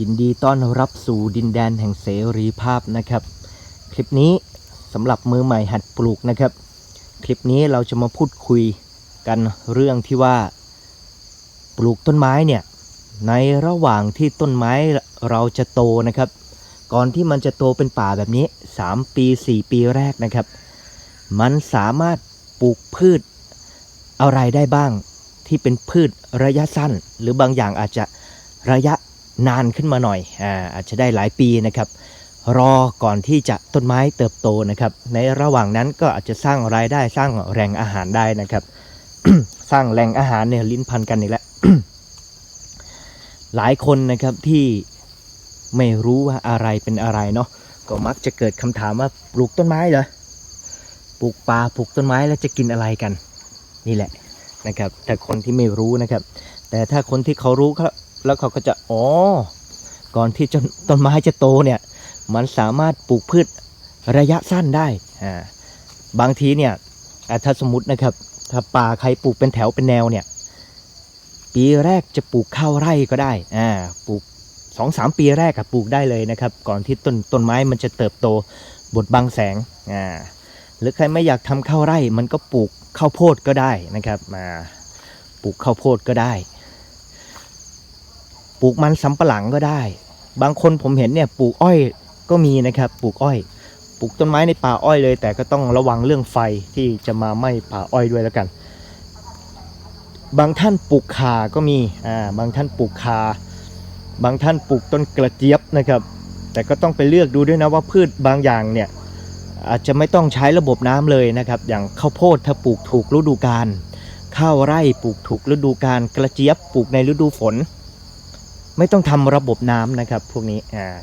ยินดีต้อนรับสู่ดินแดนแห่งเสรีภาพนะครับ คลิปนี้สำหรับมือใหม่หัดปลูกนะครับ คลิปนี้เราจะมาพูดคุยกันเรื่องที่ว่า ปลูกต้นไม้เนี่ยในระหว่างที่ต้นไม้เราจะโตนะครับ ก่อนที่มันจะโตเป็นป่าแบบนี้ 3 ปี 4 ปีแรกนะครับ มันสามารถปลูกพืชอะไรได้บ้างที่เป็นพืชระยะสั้น หรือบางอย่างอาจจะระยะ นานขึ้นมาหน่อยอ่าอาจจะได้หลายปีนะครับ รอก่อนที่จะต้นไม้เติบโตนะครับ ในระหว่างนั้นก็อาจจะสร้างรายได้สร้างแหล่งอาหารได้นะครับ สร้างแหล่งอาหารเนี่ยลิ้นพันกันอีกแล้วหลายคนนะครับที่ไม่รู้ว่าอะไรเป็นอะไรเนาะก็มักจะเกิดคำถามว่าปลูกต้นไม้เหรอปลูกป่าปลูกต้นไม้แล้วจะกินอะไรกัน นี่แหละนะครับแต่คนที่ไม่รู้นะครับ แต่ถ้าคนที่เขารู้ครับ แล้วเขาก็จะอ๋อก่อนที่จนต้นไม้จะโตเนี่ยมันสามารถปลูกพืชระยะสั้นได้อ่าบางทีเนี่ยถ้าสมมตินะครับ ถ้าป่าใครปลูกเป็นแถวเป็นแนวเนี่ย ปีแรกจะปลูกข้าวไร่ก็ได้อ่าปลูกสองสามปีแรกอะปลูกได้เลยนะครับ ก่อนที่ต้นต้นไม้มันจะเติบโตบดบังแสงอ่าหรือใครไม่อยากทำข้าวไร่ มันก็ปลูกข้าวโพดก็ได้นะครับมาปลูกข้าวโพดก็ได้ ปลูกมันสำปะหลังก็ได้ บางคนผมเห็นเนี่ยปลูกอ้อยก็มีนะครับ ปลูกอ้อย ปลูกต้นไม้ในป่าอ้อยเลย แต่ก็ต้องระวังเรื่องไฟที่จะมาไหม้ป่าอ้อยด้วยแล้วกัน บางท่านปลูกขาก็มีอ่าบางท่านปลูกขาบางท่านปลูกต้นกระเจี๊ยบนะครับ แต่ก็ต้องไปเลือกดูด้วยนะว่าพืชบางอย่างเนี่ยอาจจะไม่ต้องใช้ระบบน้ำเลยนะครับ อย่างข้าวโพดถ้าปลูกถูกฤดูกาลข้าวไร่ปลูกถูกฤดูกาลกระเจี๊ยบปลูกในฤดูฝน ไม่ต้องทำระบบน้ำนะครับ พวกนี้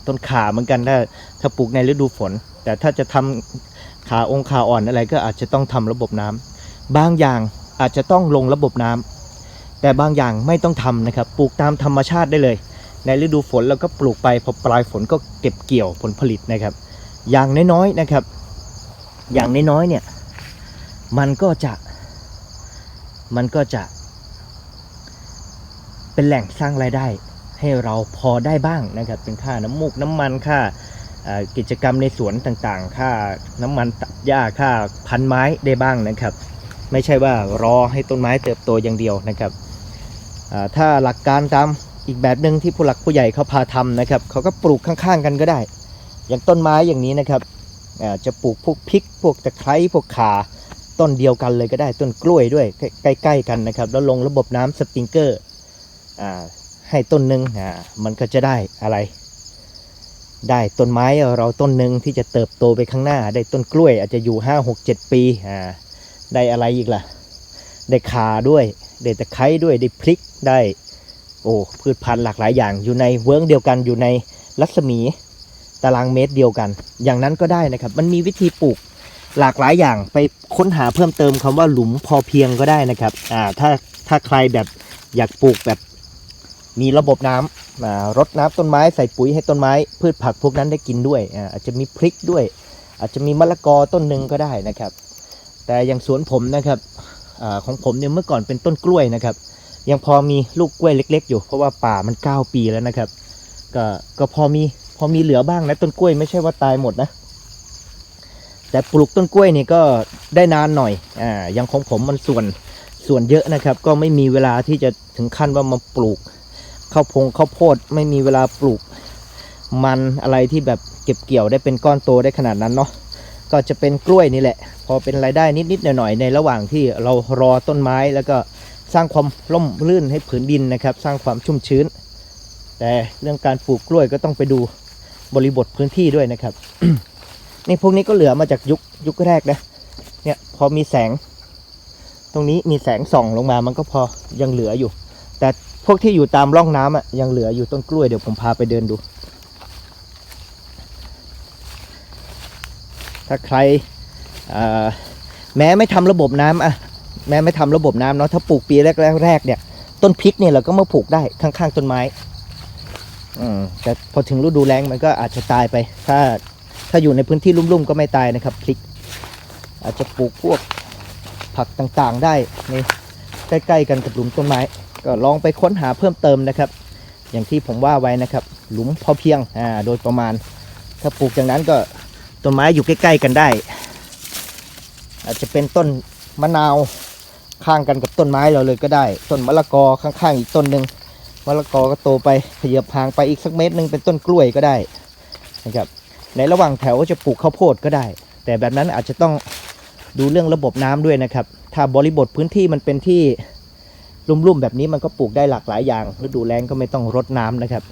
ต้นขาเหมือนกันถ้าถ้าปลูกในฤดูฝน แต่ถ้าจะทำขาองค์ขาอ่อนอะไรก็อาจจะต้องทำระบบน้ำบางอย่างอาจจะต้องลงระบบน้ำแต่บางอย่างไม่ต้องทำนะครับ ปลูกตามธรรมชาติได้เลย ในฤดูฝนเราก็ปลูกไปพอปลายฝนก็เก็บเกี่ยวผลผลิตนะครับ อย่างน้อยๆนะครับ อย่างน้อยๆเนี่ยมันก็จะมันก็จะเป็นแหล่งสร้างรายได้ ให้เราพอได้บ้างนะครับ เป็นค่าน้ำมูกน้ำมันค่ากิจกรรมในสวนต่างๆ ค่าน้ำมันตัดหญ้าค่าพันไม้ได้บ้างนะครับ ไม่ใช่ว่ารอให้ต้นไม้เติบโตอย่างเดียวนะครับถ้าหลักการตามอีกแบบหนึ่งที่ผู้หลักผู้ใหญ่เขาพาทำนะครับเขาก็ปลูกข้างๆกันก็ได้ อย่างต้นไม้อย่างนี้นะครับจะปลูกพวกพริกพวกตะไคร้พวกข่าต้นเดียวกันเลยก็ได้ต้นกล้วยด้วยใกล้ๆกันนะครับ แล้วลงระบบน้ำสปริงเกอร์ ให้ต้นหนึ่งอ่ามันก็จะได้อะไร ได้ต้นไม้เราต้นหนึ่งที่จะเติบโตไปข้างหน้า ได้ต้นกล้วยอาจจะอยู่ห้าหกเจ็ดปีอ่าได้อะไรอีกล่ะ ได้ขาด้วย ได้ตะไคร้ด้วย ได้พริกได้ โอ้พืชพันธุ์หลากหลายอย่างอยู่ในเวิร์กเดียวกันอยู่ในรัศมีตารางเมตรเดียวกัน อย่างนั้นก็ได้นะครับ มันมีวิธีปลูกหลากหลายอย่างไปค้นหาเพิ่มเติมคำว่าหลุมพอเพียงก็ได้นะครับ อ่า ถ้าถ้าใครแบบอยากปลูกแบบ มีระบบน้ำรดน้ำต้นไม้ใส่ปุ๋ยให้ต้นไม้ พืชผักพวกนั้นได้กินด้วย อาจจะมีพริกด้วย อาจจะมีมะละกอต้นหนึ่งก็ได้นะครับ แต่อย่างสวนผมนะครับอของผมเนี่ยเมื่อก่อนเป็นต้นกล้วยนะครับ ยังพอมีลูกกล้วยเล็ก ๆ อยู่ เพราะว่าป่ามัน 9 ปีแล้วนะครับ ก็ก็พอมีพอมีเหลือบ้างนะต้นกล้วยไม่ใช่ว่าตายหมดนะ แต่ปลูกต้นกล้วยนี่ก็ได้นานหน่อยอ่าอยังของผมมันส่วนส่วนเยอะนะครับ ก็ไม่มีเวลาที่จะถึงขั้นว่ามาปลูก ข้าวพงข้าวโพดไม่มีเวลาปลูกมันอะไรที่แบบเก็บเกี่ยวได้เป็นก้อนโตได้ขนาดนั้นเนาะก็จะเป็นกล้วยนี่แหละ พอเป็นรายได้นิดๆหน่อยๆในระหว่างที่เรารอต้นไม้แล้วก็สร้างความร่มรื่นให้ผืนดินนะครับ สร้างความชุ่มชื้น แต่เรื่องการปลูกกล้วยก็ต้องไปดูบริบทพื้นที่ด้วยนะครับนี่พวกนี้ก็เหลือมาจากยุคยุคแรกนะเนี่ยพอมีแสง ตรงนี้มีแสงส่องลงมามันก็พอยังเหลืออยู่ แต่ พวกที่อยู่ตามร่องน้ำอะยังเหลืออยู่ต้นกล้วยเดี๋ยวผมพาไปเดินดู ถ้าใครแม้ไม่ทำระบบน้ำอะแม้ไม่ทำระบบน้ำเนาะถ้าปลูกปีแรกแรกๆเนี่ย ต้นพริกเนี่ยเราก็มาปลูกได้ข้างๆต้นไม้อืมแต่พอถึงฤดูแล้งมันก็อาจจะตายไป ถ้าถ้าอยู่ในพื้นที่ลุ่มๆก็ไม่ตายนะครับพริก อาจจะปลูกพวกผักต่างๆได้ในใกล้ๆกันกับหลุมต้นไม้ ก็ลองไปค้นหาเพิ่มเติมนะครับ อย่างที่ผมว่าไว้นะครับ หลุมพอเพียงอ่าโดยประมาณ ถ้าปลูกอย่างนั้นก็ต้นไม้อยู่ใกล้ๆกันได้ อาจจะเป็นต้นมะนาวข้างกันกับต้นไม้เราเลยก็ได้ ต้นมะละกอข้างๆอีกต้นหนึ่งมะละกอก็โตไปขยับห่างไปอีกสักเมตรหนึ่งเป็นต้นกล้วยก็ได้นะครับในระหว่างแถวจะปลูกข้าวโพดก็ได้ แต่แบบนั้นอาจจะต้องดูเรื่องระบบน้ำด้วยนะครับ ถ้าบริบทพื้นที่มันเป็นที่ ลุ่มๆแบบนี้มันก็ปลูกได้หลากหลายอย่างฤดูแล้งก็ไม่ต้องรดน้ำนะครับ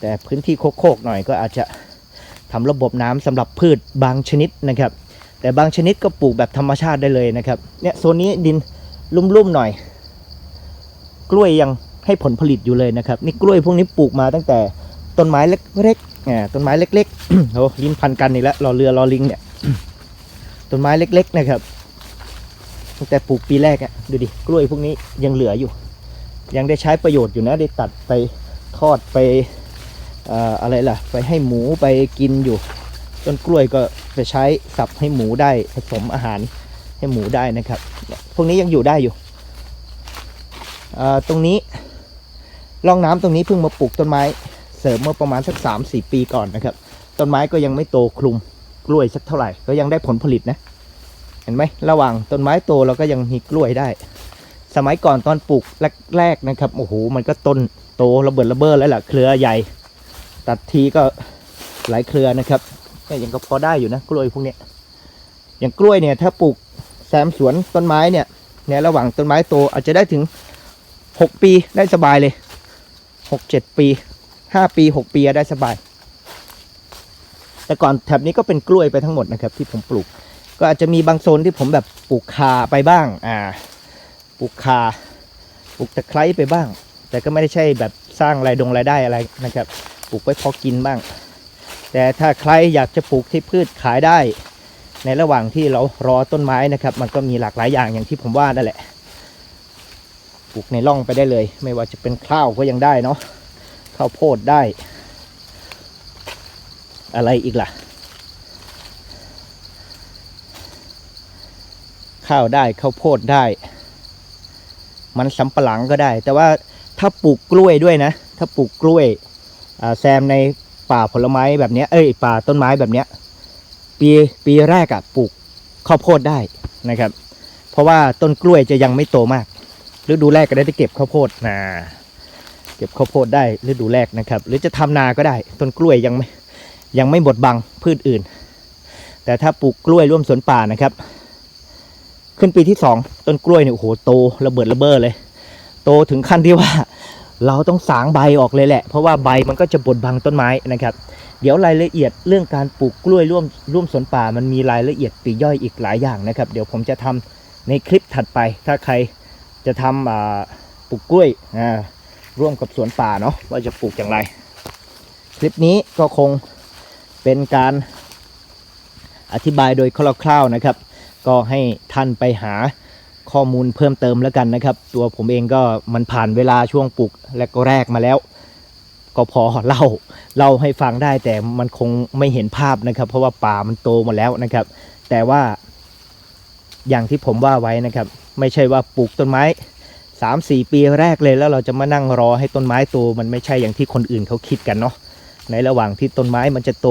แต่พื้นที่โคกๆหน่อยก็อาจจะทำระบบน้ำสำหรับพืชบางชนิดนะครับ แต่บางชนิดก็ปลูกแบบธรรมชาติได้เลยนะครับเนี่ยโซนนี้ดินลุ่มๆหน่อย กล้วยยังให้ผลผลิตอยู่เลยนะครับนี่กล้วยพวกนี้ปลูกมาตั้งแต่ต้นไม้เล็กๆต้นไม้เล็กๆโอ้ลิ้นพันกันอีกแล้วรอเรือรอลิงเนี่ยต้นไม้เล็ก ๆ นะครับ ตั้งแต่ปลูกปีแรกอะดูดิกล้วยพวกนี้ยังเหลืออยู่ ยังได้ใช้ประโยชน์อยู่นะได้ตัดไปทอดไปอะไรล่ะ ไปให้หมูไปกินอยู่ ต้นกล้วยก็จะใช้สับให้หมูได้ผสมอาหารให้หมูได้นะครับ พวกนี้ยังอยู่ได้อยู่ตรงนี้ร่องน้ำตรงนี้เพิ่งมาปลูกต้นไม้เสริมเมื่อประมาณสักสามสี่ปีก่อนนะครับ ต้นไม้ก็ยังไม่โตคลุมกล้วยสักเท่าไหร่ ก็ยังได้ผลผลิตนะ เห็นไหมระหว่างต้นไม้โตเราก็ยังมีกล้วยได้ สมัยก่อนตอนปลูกแรกๆนะครับโอ้โหมันก็ต้นโตระเบิดระเบ้อแล้วล่ะเครือใหญ่ ตัดทีก็หลายเครือนะครับก็ยังก็พอได้อยู่นะกล้วยพวกนี้อย่างกล้วยเนี่ยถ้าปลูกแซมสวนต้นไม้เนี่ยในระหว่างต้นไม้โตอาจจะได้ถึงหกปีได้สบายเลยหกเจ็ดปีห้าปีหกปีได้สบาย แต่ก่อนแถบนี้ก็เป็นกล้วยไปทั้งหมดนะครับที่ผมปลูก ก็อาจจะมีบางโซนที่ผมแบบปลูกคาไปบ้าง อ่า ปลูกคา ปลูกตะไคร้ไปบ้าง แต่ก็ไม่ได้ใช่แบบสร้างรายดงรายได้อะไรนะครับ ปลูกไว้พอกินบ้าง แต่ถ้าใครอยากจะปลูกที่พืชขายได้ ในระหว่างที่เรารอต้นไม้นะครับ มันก็มีหลากหลายอย่างอย่างที่ผมว่านั่นแหละ ปลูกในร่องไปได้เลย ไม่ว่าจะเป็นข้าวก็ยังได้เนาะ ข้าวโพดได้ อะไรอีกล่ะ ข้าวได้ข้าวโพดได้ มันสำปะหลังก็ได้ แต่ว่าถ้าปลูกกล้วยด้วยนะ ถ้าปลูกกล้วยแซมในป่าผลไม้แบบนี้เอ้ยป่าต้นไม้แบบนี้ปีปีแรกอะปลูกข้าวโพดได้นะครับ เพราะว่าต้นกล้วยจะยังไม่โตมากฤดูแรกก็ได้เก็บข้าวโพดนะเก็บข้าวโพดได้ฤดูแรกนะครับ หรือจะทำนาก็ได้ ต้นกล้วยยังไม่ยังไม่บดบังพืชอื่น แต่ถ้าปลูกกล้วยร่วมสวนป่านะครับ ขึ้นปีที่สองต้นกล้วยเนี่ยโอ้โหโตระเบิดระเบ้อเลย โตถึงขั้นที่ว่า เราต้องสางใบออกเลยแหละ เพราะว่าใบมันก็จะบดบังต้นไม้นะครับ เดี๋ยวรายละเอียดเรื่องการปลูกกล้วยร่วมร่วมสวนป่ามันมีรายละเอียดปีย่อยอีกหลายอย่างนะครับ เดี๋ยวผมจะทำในคลิปถัดไป ถ้าใครจะทำปลูกกล้วยร่วมกับสวนป่าเนาะว่าจะปลูกอย่างไร คลิปนี้ก็คงเป็นการอธิบายโดยคร่าวๆนะครับ ก็ให้ท่านไปหาข้อมูลเพิ่มเติมแล้วกันนะครับ ตัวผมเองก็มันผ่านเวลาช่วงปลูกแรกมาแล้ว ก็พอเล่าเล่าให้ฟังได้แต่มันคงไม่เห็นภาพนะครับ เพราะว่าป่ามันโตมดแล้วนะครับ แต่ว่า อย่างที่ผมว่าไว้นะครับ ไม่ใช่ว่าปลูกต้นไม้สามสี่ปีแรกเลยแล้วเราจะมานั่งรอให้ต้นไม้โตมันไม่ใช่อย่างที่คนอื่นเขาคิดกันเนาะในระหว่างที่ต้นไม้มันจะโต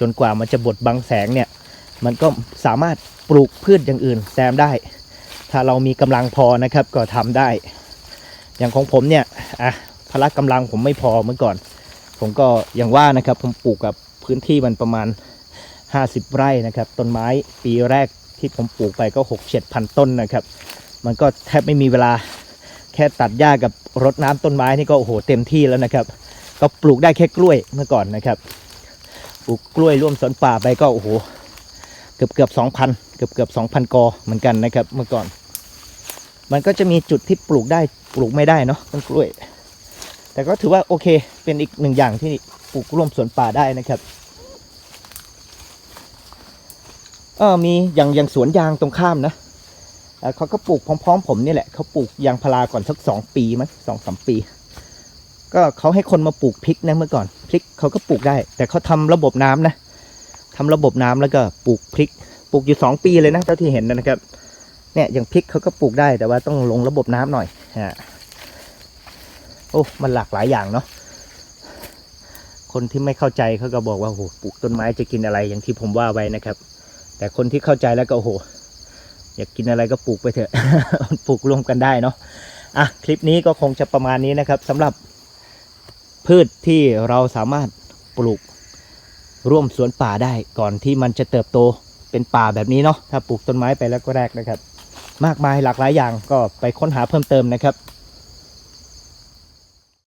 จนกว่ามันจะบดบังแสงเนี่ย มันก็สามารถปลูกพืชอย่างอื่นแซมได้ ถ้าเรามีกำลังพอนะครับก็ทำได้ อย่างของผมเนี่ยอะพละกำลังผมไม่พอเมื่อก่อน ผมก็อย่างว่านะครับผมปลูกกับพื้นที่มันประมาณ 50 ไร่นะครับต้นไม้ปีแรกที่ผมปลูกไปก็ 6 7พันต้นนะครับ มันก็แทบไม่มีเวลาแค่ตัดหญ้ากับรดน้ำต้นไม้นี่ก็โอ้โหเต็มที่แล้วนะครับ ก็ปลูกได้แค่กล้วยเมื่อก่อนนะครับ ปลูกกล้วยร่วมสวนป่าไปก็โอ้โห เกือบเกือบสองพันเกือบเกือบสองพันกอเหมือนกันนะครับ เมื่อก่อน มันก็จะมีจุดที่ปลูกได้ปลูกไม่ได้เนาะต้นกล้วย แต่ก็ถือว่าโอเคเป็นอีกหนึ่งอย่างที่ปลูกร่วมสวนป่าได้นะครับเออมีอย่างอย่างสวนยางตรงข้ามนะเขาก็ปลูกพร้อมๆ ผมนี่แหละเขาปลูกยางพาราก่อนสักสองปีมั้งสองสามปี ก็เขาให้คนมาปลูกพริกนะเมื่อก่อนพริกเขาก็ปลูกได้ แต่เขาทำระบบน้ำนะ ทำระบบน้ำแล้วก็ปลูกพริก ปลูกอยู่สองปีเลยนะเท่าที่เห็นนะครับ เนี่ยอย่างพริกเขาก็ปลูกได้แต่ว่าต้องลงระบบน้ำหน่อยฮะโอ้มันหลากหลายอย่างเนาะคนที่ไม่เข้าใจเขาก็บอกว่าโอ้โหปลูกต้นไม้จะกินอะไรอย่างที่ผมว่าไว้นะครับ แต่คนที่เข้าใจแล้วก็โอ้โหอยากกินอะไรก็ปลูกไปเถอะปลูกรวมกันได้เนาะอะคลิปนี้ก็คงจะประมาณนี้นะครับสำหรับพืชที่เราสามารถปลูก ร่วมสวนป่าได้ก่อนที่มันจะเติบโตเป็นป่าแบบนี้เนาะถ้าปลูกต้นไม้ไปแล้วก็แรกนะครับ มากมายหลากหลายอย่างก็ไปค้นหาเพิ่มเติมนะครับ